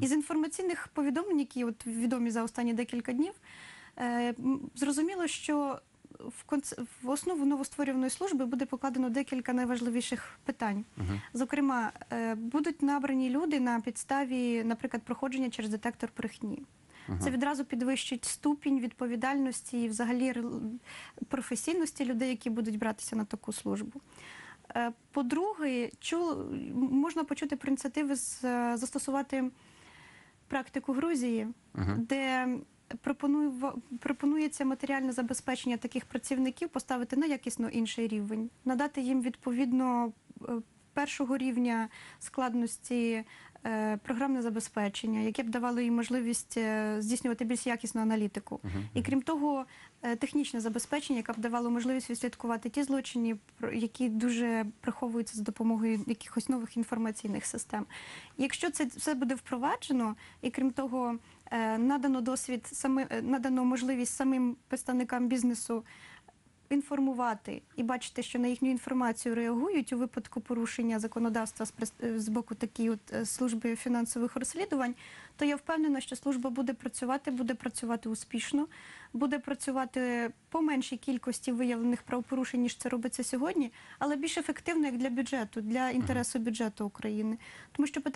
Із інформаційних повідомлень, які от відомі за останні декілька днів, е, зрозуміло, що в, конц... в основу новостворюваної служби буде покладено декілька найважливіших питань. Зокрема, е, будуть набрані люди на підставі, наприклад, проходження через детектор брехні. Це відразу підвищить ступінь відповідальності і взагалі професійності людей, які будуть братися на таку службу. Е, По-друге, чу, можна почути про ініціативи з, застосувати практику Грузії, де пропонує пропонується матеріальне забезпечення таких працівників поставити на якісно інший рівень, надати їм відповідно е, першого рівня складності е, програмне забезпечення, яке б давало їм можливість е, здійснювати більш якісну аналітику. І крім того, е, технічне забезпечення, яке б давало можливість відслідкувати ті злочини, які дуже приховуються за допомогою якихось нових інформаційних систем. Якщо це все буде впроваджено, і крім того, надано досвід сами, надано можливість самим представникам бізнесу інформувати і бачити, що на їхню інформацію реагують у випадку порушення законодавства з, е, боку такої от е, служби фінансових розслідувань, то я впевнена, що служба буде працювати, буде працювати успішно, буде працювати по меншій кількості виявлених правопорушень, ніж це робиться сьогодні, але більш ефективно як для бюджету, для інтересу бюджету України. Тому що питання.